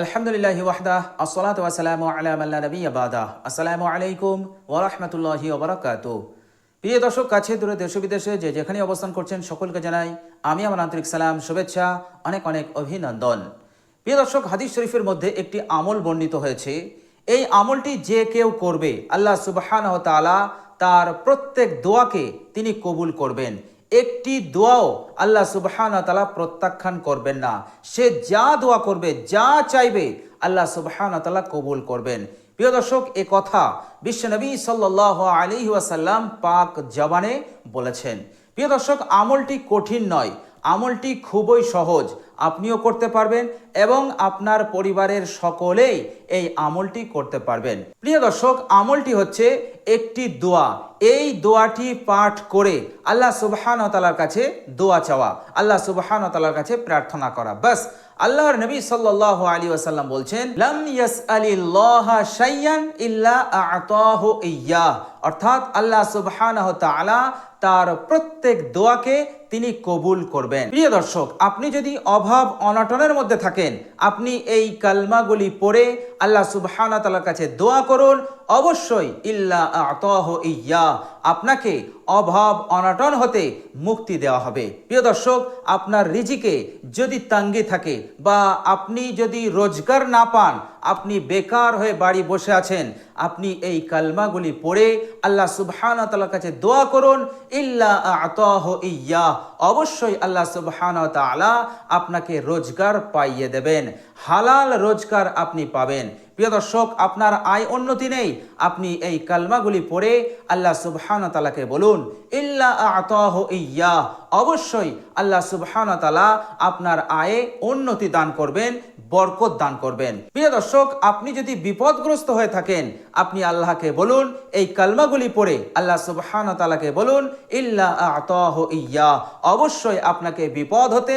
আলহামদুলিল্লাহ ওয়াহদা আসসালাতু ওয়াসসালামু আলা মাল্লা নবিয়্যা বাদা আসসালামু আলাইকুম ওয়া রাহমাতুল্লাহি ওয়া প্রিয় দর্শক, কাছে দূরে দেশ বিদেশে যে যেখানে অবস্থান করছেন সকলকে জানাই আমি আমার আন্তরিক সালাম, শুভেচ্ছা, অনেক অনেক অভিনন্দন। প্রিয় দর্শক, হাদিস শরীফের মধ্যে একটি আমল বর্ণিত হয়েছে। এই আমলটি যে কেউ করবে, আল্লাহ সুবহানাহু ওয়া তাআলা তার প্রত্যেক দোয়াকে তিনি কবুল করবেন। একটি দোয়াও আল্লাহ সুবহান তালা প্রত্যাখ্যান করবেন না। সে যা দোয়া করবে, যা চাইবে, আল্লাহ সুবহান তালা কবুল করবেন। প্রিয় দর্শক, এ কথা বিশ্বনবী সাল্লাহ আলী ওয়াসাল্লাম পাক জবানে বলেছেন। প্রিয় দর্শক, আমলটি কঠিন নয়, আমলটি খুবই সহজ। আপনিও করতে পারবেন এবং আপনার পরিবারের সকলেই এই আমলটি করতে পারবেন। প্রিয় দর্শক, আমলটি হচ্ছে একটি দোয়া। এই দোয়াটি পাঠ করে আল্লাহ সুবহান তালার কাছে দোয়া চাওয়া, আল্লাহ সুবহান তালার কাছে প্রার্থনা করা। বাস, আল্লাহর নবী সাল্লাহ আলী ওয়াসাল্লাম বলছেন, লাম ইয়াস আলিল্লাহ শাইয়ান ইল্লা আতাহু ইয়্যাহ। অর্থাৎ আল্লাহ সুবহানাহু তাআলা তার প্রত্যেক দোয়াকে তিনি কবুল করবেন। প্রিয় দর্শক, আপনি যদি অভাব অনটনের মধ্যে থাকেন, আপনি এই কালমাগুলি পড়ে আল্লাহ সুবহানা তালার কাছে দোয়া করুন, অবশ্যই, ইল্লা আতহ ইয়া আপনাকে অভাব, অনাটন হতে মুক্তি দেওয়া হবে। প্রিয় দর্শক, আপনার রিজিকে যদি তাঙ্গি থাকে বা আপনি যদি রোজগার না পান, আপনি বেকার হয়ে বাড়ি বসে আছেন, আপনি এই কালমাগুলি পড়ে আল্লাহ সুবহানা তালার কাছে দোয়া করুন, ইল্লা আতহ ইয়া অবশ্যই আল্লাহ সুবহানা তালা আপনাকে রোজগার পাইয়ে দেবেন। হালাল রোজগার আপনি পাবেন। প্রিয় দর্শক, আপনার আয় উন্নতি নেই। আপনি এই কালমাগুলি পড়ে আল্লাহ সুবহান তালাকে বলুন, ইল্লা আতহ ইয়া অবশ্যই আল্লাহ সুবহান তালা আপনার আয়ে উন্নতি দান করবেন, বরকত দান করবেন। প্রিয় দর্শক, আপনি যদি বিপদগ্রস্ত হয়ে থাকেন, আপনি আল্লাহকে বলুন, এই কালমাগুলি পড়ে আল্লাহ সুবহান তালাকে বলুন, ইল্লা আতহ ইয়া, অবশ্যই আপনাকে বিপদ হতে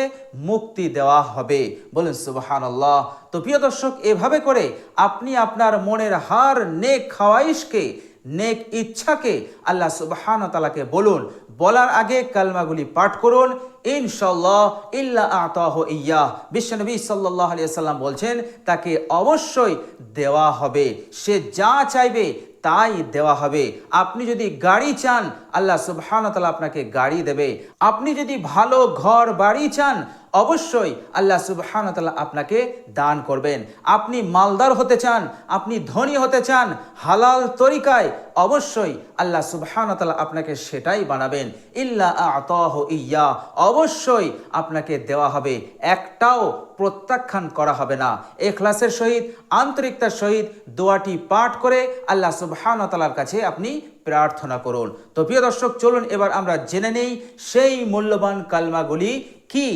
মুক্তি দেওয়া হবে। বলুন সুবহান আল্লাহ তো প্রিয় দর্শক, এভাবে করে আপনি আপনার মনের হার, নেক খাওয়াইশকে, নেক ইচ্ছাকে আল্লাহ সুবহান তালাকে বলুন বলার আগে কালমাগুলি পাঠ করুন। ইনশাল্লাহ ইল্লা আতাহ ইয়া। বিশ্বনবী সাল্লাহ সাল্লাম বলছেন, তাকে অবশ্যই দেওয়া হবে। সে যা চাইবে তাই দেওয়া হবে। আপনি যদি গাড়ি চান, আল্লাহ সুবহান তালা আপনাকে গাড়ি দেবে। আপনি যদি ভালো ঘর বাড়ি চান অবশ্যই আল্লাহ সুবহান তালা আপনাকে দান করবেন। আপনি মালদার হতে চান, আপনি ধনী হতে চান, হালাল তরিকায় অবশ্যই আল্লাহ সুবহান তালা আপনাকে সেটাই বানাবেন। ইল্লা আতহ ইয়া, অবশ্যই আপনাকে দেওয়া হবে, একটাও প্রত্যাখ্যান করা হবে না। এখলাসের সহিত, আন্তরিকতার সহিত দোয়াটি পাঠ করে আল্লাহ সুবহান তালার কাছে আপনি প্রার্থনা করুন। তো প্রিয় দর্শক, চলুন এবার আমরা জেনে নেই সেই মূল্যবান কালমাগুলি কি?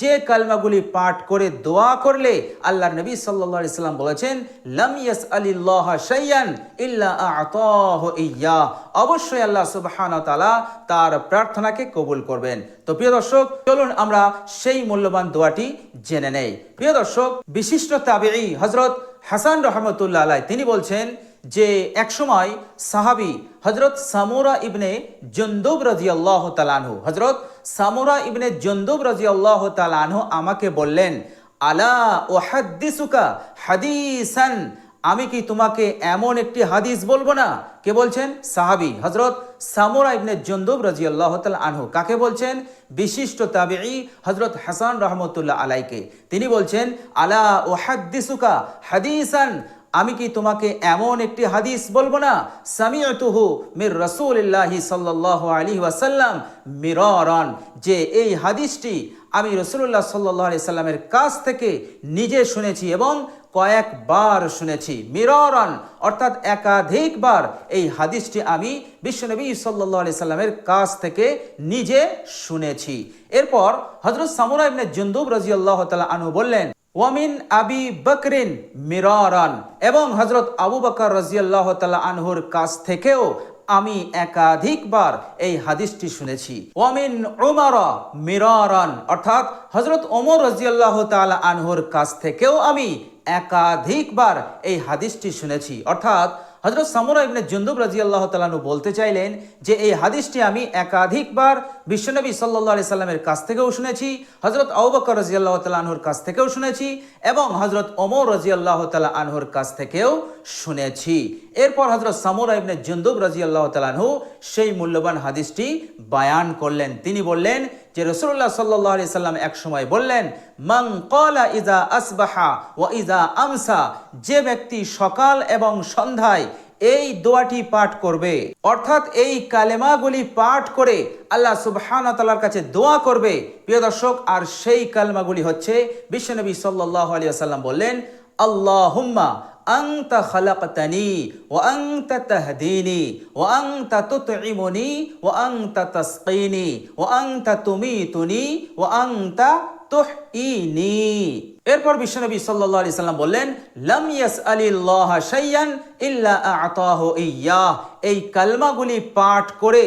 যে কালমাগুলি পাঠ করে দোয়া করলে আল্লাহ নবী সাল্লাহ ইসলাম বলেছেন, লাম আলিল্লাহ শাইয়ান ইল্লা আতাহ ইয়া। অবশ্যই আল্লাহ সুবহান তালা তার প্রার্থনাকে কবুল করবেন। তো প্রিয় দর্শক, চলুন আমরা সেই মূল্যবান দোয়াটি জেনে নেই। প্রিয় দর্শক, বিশিষ্ট তাবেই হজরত হাসান রহমতুল্লাহ আলাই তিনি বলছেন যে একসময় সাহাবি হজরত সামুরা ইবনে জন্দুব রাজি আল্লাহ তালানহু হজরত সামুরা ইবনে জন্দুব রাজি আল্লাহ তালানহু আমাকে বললেন, আলা ও হাদিসুকা হাদিসান? আমি কি তোমাকে এমন একটি হাদিস বলব না? কে বলছেন? সাহাবি হজরত সামুরা ইবনে জন্দুব রাজি আল্লাহ আনহু। কাকে বলছেন? বিশিষ্ট তাবেই হজরত হাসান রহমতুল্লাহ আলাইকে। তিনি বলছেন, আলা ও হাদিসুকা হাদিসান? আমি কি তোমাকে এমন একটি হাদিস বলব না? সামিয়তুহু মির রসুলিল্লাহি সাল্লাহ আলী ওয়াসাল্লাম মিররন, যে এই হাদিসটি আমি রসুল্লাহ সাল্লাহ আলি সাল্লামের কাছ থেকে নিজে শুনেছি এবং কয়েকবার শুনেছি। মিররন, অর্থাৎ একাধিকবার এই হাদিসটি আমি বিশ্বনবী সাল্লাহ আলি সাল্লামের কাছ থেকে নিজে শুনেছি। এরপর হজরত সামুরা ইবনে জুন্দুব রাজিয়াল্লাহ তালা আনু বললেন ওয়ামিন আবি বকরিন মিরারান এবং হজরত আবু বকর রাজিয়াল্লাহ তাল্লাহ আনহুর কাছ থেকেও আমি একাধিকবার এই হাদিসটি শুনেছি। ওয়ামিন ওমর মিরারান, অর্থাৎ হজরত ওমর রাজিয়াল্লাহ তালা আনহুর কাছ থেকেও আমি একাধিকবার এই হাদিসটি শুনেছি। অর্থাৎ হজরত সামুরা ইবনে জুন্দুব রাজি আল্লাহ তালানু বলতে চাইলেন যে, এই হাদিসটি আমি একাধিকবার বিশ্বনবী সাল্লাহ আলি সাল্লামের কাছ থেকেও শুনেছি হজরত আউবকর রাজি আল্লাহ তালা আনহুর কাছ থেকেও শুনেছি এবং হজরত ওমর রাজি আল্লাহ তালা আনহুর কাছ থেকেও শুনেছি। এরপর হজরত সামুরা ইবনে জুন্দুব রাজি আল্লাহ তালানহু সেই মূল্যবান হাদিসটি বায়ান করলেন। তিনি বললেন যে রসুল্লাহ সাল্লাহ সাল্লাম এক সময় বললেন মং কলা ইজা আসবাহা ও ইজা আমসা যে ব্যক্তি সকাল এবং সন্ধ্যায় এই দোয়াটি পাঠ করবে, অর্থাৎ এই কালেমাগুলি পাঠ করে আল্লাহ সুবহান তালার কাছে দোয়া করবে, প্রিয় দর্শক, আর সেই কালেমাগুলি হচ্ছে বিশ্বনবী সাল্লাহ আলিয়া সাল্লাম বললেন আংতা খালাকাতানি ও আংতা তাহদিনি ও আংতা তুতইমুনি ও আংতা তাসকিনি ও আংতা তুমিতুনি ও আংতা তুহইনি এরপর বিশ্বনবী সাল্লাল্লাহু আলাইহি সাল্লাম বললেন, লাম ইয়াসআলিল্লাহ শাইয়ান ইল্লা আ'তাহু ইয়াহ এই কালমাগুলি পাঠ করে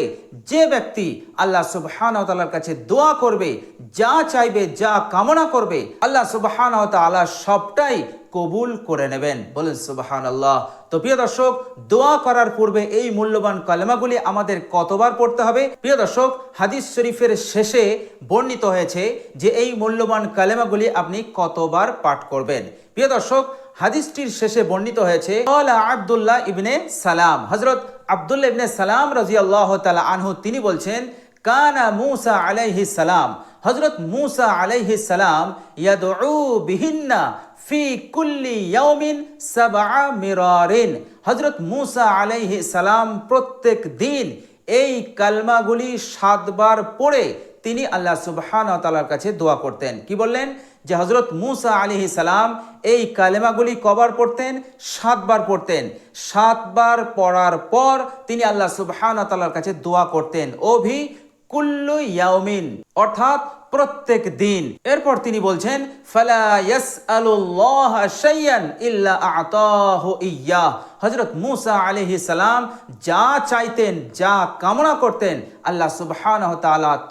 যে ব্যক্তি আল্লাহ সুবহানাহু তাআলার কাছে দোয়া করবে, যা চাইবে, যা কামনা করবে, আল্লাহ সুবহানাহু তাআলা সবটাই কবুল করে নেবেন। বলেন সুবাহান আল্লাহ তো প্রিয় দর্শক, দোয়া করার পূর্বে এই মূল্যবান কালেমাগুলি আমাদের কতবার পড়তে হবে? প্রিয় দর্শক, হাদিস শরীফের শেষে বর্ণিত হয়েছে যে এই মূল্যবান কালেমাগুলি আপনি কতবার পাঠ করবেন। প্রিয় দর্শক, হাদিসটির শেষে বর্ণিত হয়েছে আবদুল্লাহ ইবনে সালাম। হজরত আবদুল্লাহ ইবনে সালাম রাজি তালা আনহু, তিনি বলছেন কানা মুসা আলাইহি সালাম। হজরত মুসা আলাইহি সালাম ইয়াদউ বিহিন্না ফি কুল্লি ইয়াউমিন সাবআ মিরারিন। হযরত মূসা আলাইহি সালাম প্রত্যেক দিন এই কালমাগুলি সাতবার পড়ে তিনি আল্লাহ সুবহান ওয়া তাআলার কাছে দোয়া করতেন। কি বললেন? যে হজরত মুসা আলিহি সালাম এই কালেমাগুলি কবার পড়তেন? সাতবার পড়তেন। সাতবার পড়ার পর তিনি আল্লাহ সুবহান ওয়া তাআলার কাছে দোয়া করতেন। ওভি কুল্লু ইয়াউমিন, অর্থাৎ প্রত্যেক দিন। এরপর তিনি বলছেন হজরত মুসা আলহি সালাম যা চাইতেন, যা কামনা করতেন, আল্লাহ সুবহান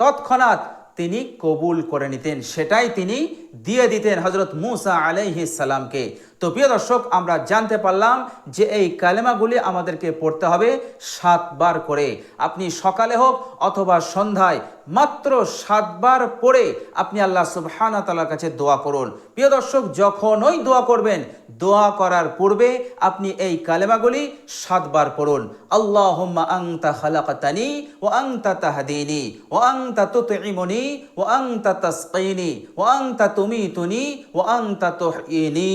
তৎক্ষণাৎ তিনি কবুল করে নিতেন। সেটাই তিনি দিয়ে দিতেন হজরত মুসা আলাইহিস সালামকে। তো প্রিয় দর্শক, আমরা জানতে পারলাম যে এই কালেমাগুলি আমাদেরকে পড়তে হবে সাতবার করে। আপনি সকালে হোক অথবা সন্ধ্যায় মাত্র সাতবার পড়ে আপনি আল্লাহ সুবহানা তালার কাছে দোয়া করুন। প্রিয় দর্শক, যখনই দোয়া করবেন, দোয়া করার পূর্বে আপনি এই কালেমাগুলি সাতবার পড়ুন। আল্লাহ আংতা খালাকাতানি ও আংতা তাহাদিনি ও আংতা তুতইমনি ও আংতা তাসকিনি ও আংতা তুমিতুনি ও আংতা তুহিনি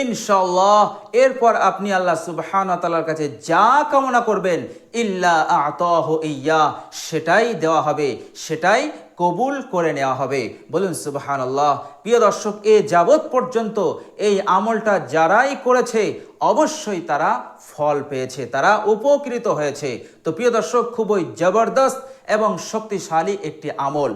ইনশাআল্লাহ, এরপর আপনি আল্লাহ সুবহান কাছে যা কামনা করবেন, ইল্লা আতহ ইয়া, সেটাই দেওয়া হবে, সেটাই কবুল করে নেওয়া হবে। বলুন সুবহান আল্লাহ প্রিয় দর্শক, এ যাবৎ পর্যন্ত এই আমলটা যারাই করেছে, অবশ্যই তারা ফল পেয়েছে, তারা উপকৃত হয়েছে। তো প্রিয় দর্শক, খুবই জবরদস্ত এবং শক্তিশালী একটি আমল।